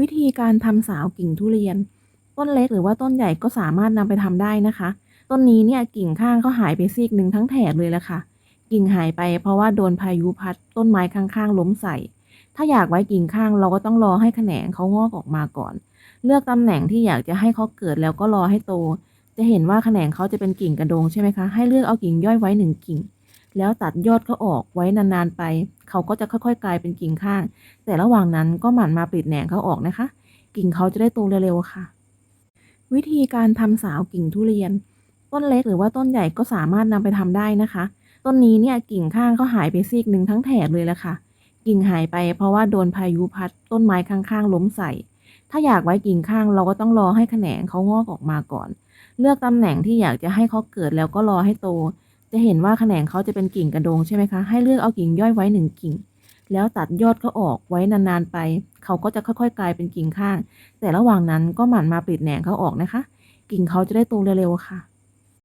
วิธีการทำสาวกิ่งทุเรียน ต้นเล็กหรือว่าต้นใหญ่ก็สามารถนำไปทำได้นะคะ ต้นนี้เนี่ยกิ่งข้างก็หายไปซีกหนึ่งทั้งแถบเลยละค่ะ กิ่งหายไปเพราะว่าโดนพายุพัดต้นไม้ข้างๆล้มใส่ ถ้าอยากไว้กิ่งข้างเราก็ต้องรอให้แขนงเขางอกออกมาก่อน เลือกตำแหน่งที่อยากจะให้เขาเกิดแล้วก็รอให้โต จะเห็นว่าแขนงเขาจะเป็นกิ่งกระโดงใช่ไหมคะ ให้เลือกเอากิ่งย่อยไว้หนึ่งกิ่ง แล้วตัดยอดเขาออกไว้นานๆไป เขาก็จะค่อยๆ กลายเป็นกิ่งข้าง แต่ระหว่างนั้นก็หมั่นมาปิดแหนงเขาออกนะคะ กิ่งเขาจะได้โตเร็วๆค่ะ วิธีการทำสาวกิ่งทุเรียน ต้นเล็กหรือว่าต้นใหญ่ก็สามารถนำไปทำได้นะคะ ต้นนี้เนี่ยกิ่งข้างก็หายไปซีกหนึ่งทั้งแถบเลยละค่ะ กิ่งหายไปเพราะว่าโดนพายุพัดต้นไม้ข้างๆล้มใส่ ถ้าอยากไว้กิ่งข้างเราก็ต้องรอให้แขนงเขางอกออกมาก่อน เลือกตำแหน่งที่อยากจะให้เขาเกิดแล้วก็รอให้โต จะเห็นว่าแขนงเขาจะเป็นกิ่งกระโดงใช่ไหมคะ ให้เลือกเอากิ่งย่อยไว้หนึ่งกิ่ง แล้วตัดยอดเขาออกไว้นานๆไป เขาก็จะค่อยๆ กลายเป็นกิ่งข้าง แต่ระหว่างนั้นก็หมั่นมาปลิดแหนงเขาออกนะคะ กิ่งเขาจะได้โตเร็วๆค่ะ